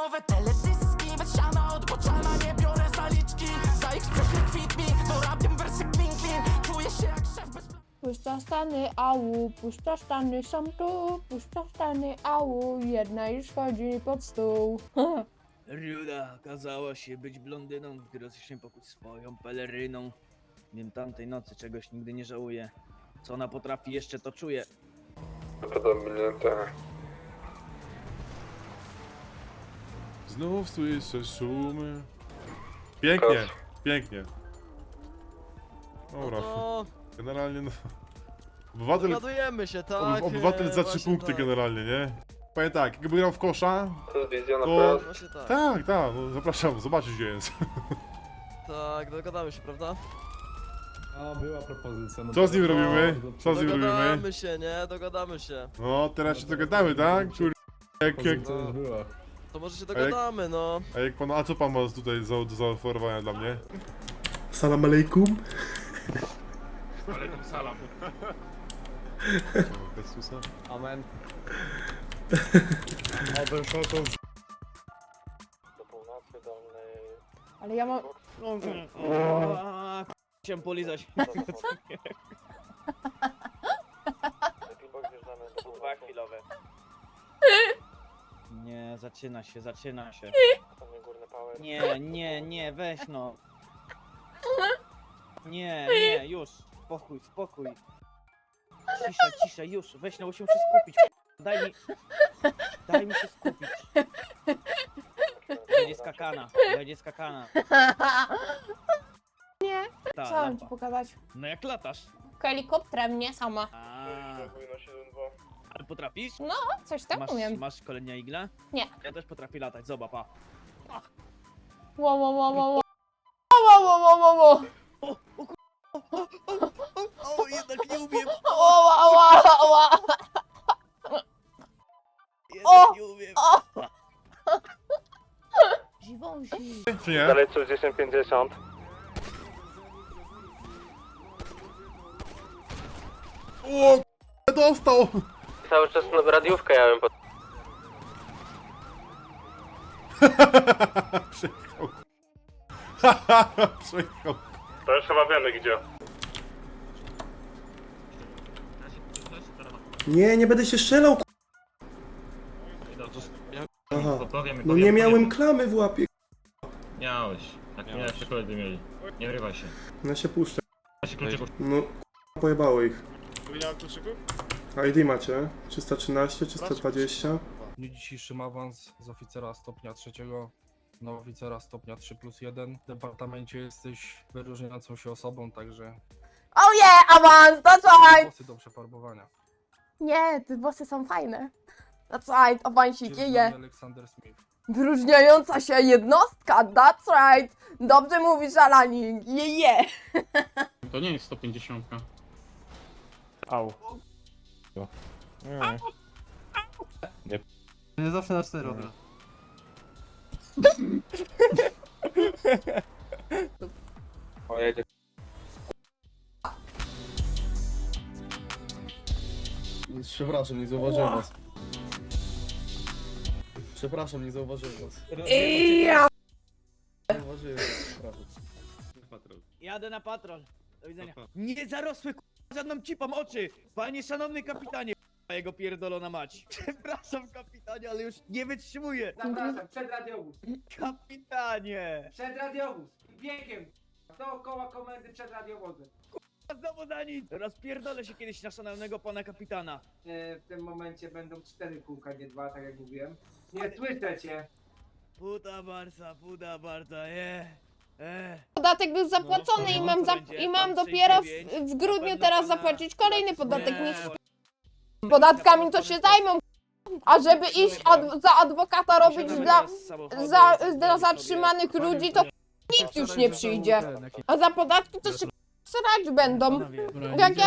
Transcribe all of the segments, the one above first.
Nowe teledyski, bez siana od boczana Nie biorę zaliczki, za ich sprzeczny kwit mi To rapiem wersy clean clean Czuję się jak szef bez Pusta stany, au, pusta stany są tu, pusta stany, au, jedna już chodzi pod stół. Ruda kazała się być blondyną, gdy rozlicznie pokój swoją peleryną. Wiem tamtej nocy czegoś nigdy nie żałuję. Co ona potrafi jeszcze to czuję. Podobnie Znów słyszę szumy. Pięknie, pięknie. Dobra, No, generalnie no... Obywatel, dogadujemy się, tak? ob- obywatel e, za trzy właśnie punkty tak. generalnie, nie? Powiem tak, jakby grał w kosza, To jest wizja na To- pojazd. Właśnie tak. tak, tak, no zapraszam, zobaczyć gdzie jest. Tak, dogadamy się, prawda? A, była propozycja. No Co z nim robimy? Co z nim robimy? Dogadamy się, nie? Dogadamy się. No, teraz się dogadamy, tak? Kur... Jak, jak... Propozycja już była. To może się dogadamy, no. A jak pan, a co pan ma tutaj za, do zaoferowania dla mnie? Salam alejkum. Amen. Do północy dolnej. Ale ja mam... A, Chciałem polizać. Pilbok wjeżdżamy do Dwa chwilowe. Nie, zaczyna się, zaczyna się. Nie, nie, nie, weź no. Nie, nie, już. Spokój, spokój. Cisza, cisza, już. Weź no, musimy się skupić. Daj mi... Daj mi się skupić. Będzie skakana, będzie skakana. Nie, Ta, chciałam ci lampa. pokazać. No jak latasz? Helikopterem, nie sama. A, Powinno 7-2. Potrafisz? Coś tam Masz, umiem. masz szkolenia igla? Nie. Ja też potrafię latać, zobacz, pa. Wo, wo, wo, wo, wo. Wo, wo, wo, wo, wo. O, jednak nie umiem, Wo, wo, wo, wo. jednak nie umiem. Dziwąsi. Czy nie? Dalej coś 1050. O, k***a, dostał! Cały czas no, radiówkę ja bym pod... Przejechał. Przejechał. To już chyba wiemy gdzie. Nie, nie będę się strzelał. ku- Aha. No nie miałem klamy w łapie. Miałeś. Tak miałeś, to koledzy mieli. Nie wyrywaj się. No się puszczę. Ja się kluczyków. No k***a, pojebało ich. ID macie? 313, 320. W dniu dzisiejszym awans z oficera stopnia trzeciego na oficera stopnia 3 plus 1. W departamencie jesteś wyróżniającą się osobą, także Oh yeah, awans, that's right. włosy do przefarbowania. Nie, te włosy są fajne. That's right, awansik, je, Aleksander Smith. Wyróżniająca się jednostka, that's right. Dobrze mówisz, Alanik, je, je. To nie jest 150. Nie zawsze na 4 od Przepraszam, nie zauważyłem was. Przepraszam, nie zauważyłem was. Ja. Zauważyłem was, przepraszam. Jadę na patrol. Do widzenia. Nie zarosły k***a, żadną cipą oczy! Panie szanowny kapitanie, k***a, jego pierdolona mać. Przepraszam kapitanie, ale już nie wytrzymuję. Zapraszam, przed radiowóz. Kapitanie! Przed radiowóz. Biegiem. Dookoła komendy przed radiowozem. A Znowu za nic! Rozpierdolę się kiedyś na szanownego pana kapitana. E, w tym momencie będą cztery kółka, nie dwa, tak jak mówiłem. Nie słyszę cię. Puta barsa, puta barsa, je. Podatek był zapłacony No, i mam, za, i mam dopiero w, 69, w grudniu teraz zapłacić kolejny podatek. Nie, Niech bo- podatkami to się zajmą. A żeby iść ad, za adwokata robić dla, z za, dla zatrzymanych ludzi, to nikt już nie przyjdzie. A za podatki to się srać będą. Jak ja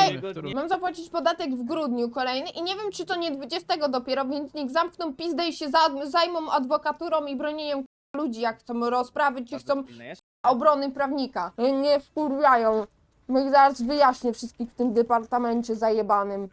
mam zapłacić podatek w grudniu kolejny i nie wiem czy to nie 20 dopiero, więc niech zamkną pizdę i się za, zajmą adwokaturą i bronieniem ludzi, jak chcą rozprawy, czy chcą? Obrony prawnika. Nie wkurwiają. No i zaraz wyjaśnię wszystkich w tym departamencie zajebanym.